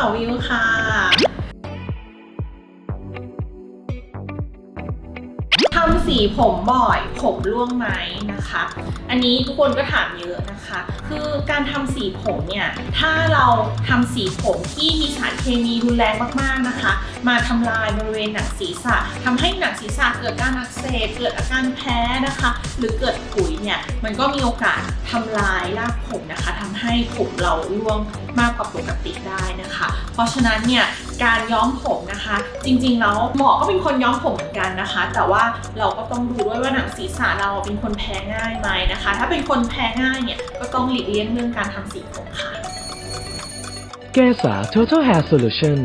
าววิวค่ะ ทำสีผมบ่อย ผมร่วงไหมนะคะ อันนี้ทุกคนก็ถามเยอะนะคะ คือการทำสีผมเนี่ย ถ้าเราทำสีผมที่มีสารเคมีรุนแรงมากๆนะคะ มาทำลายบริเวณหนังศีรษะทำให้หนังศีรษะเกิดการอักเสบ เกิดอาการแพ้นะคะ หรือเกิดขุยเนี่ย มันก็มีโอกาสทำลายรากผมนะคะทำให้ผมเราร่วงมากกว่าปกติได้นะคะ ราะฉะนั้นเนี่ยการย้อมผมนะคะ จริงๆแล้วหมอก็เป็นคนย้อมผมเหมือนกันนะคะ แต่ว่าเราก็ต้องดูด้วยว่าหนังศีรษะเราเป็นคนแพ้ง่ายไหมนะคะ ถ้าเป็นคนแพ้ง่ายเนี่ยก็ต้องหลีกเลี่ยงเรื่องการทำสีผมค่ะ เกษา Total Hair Solution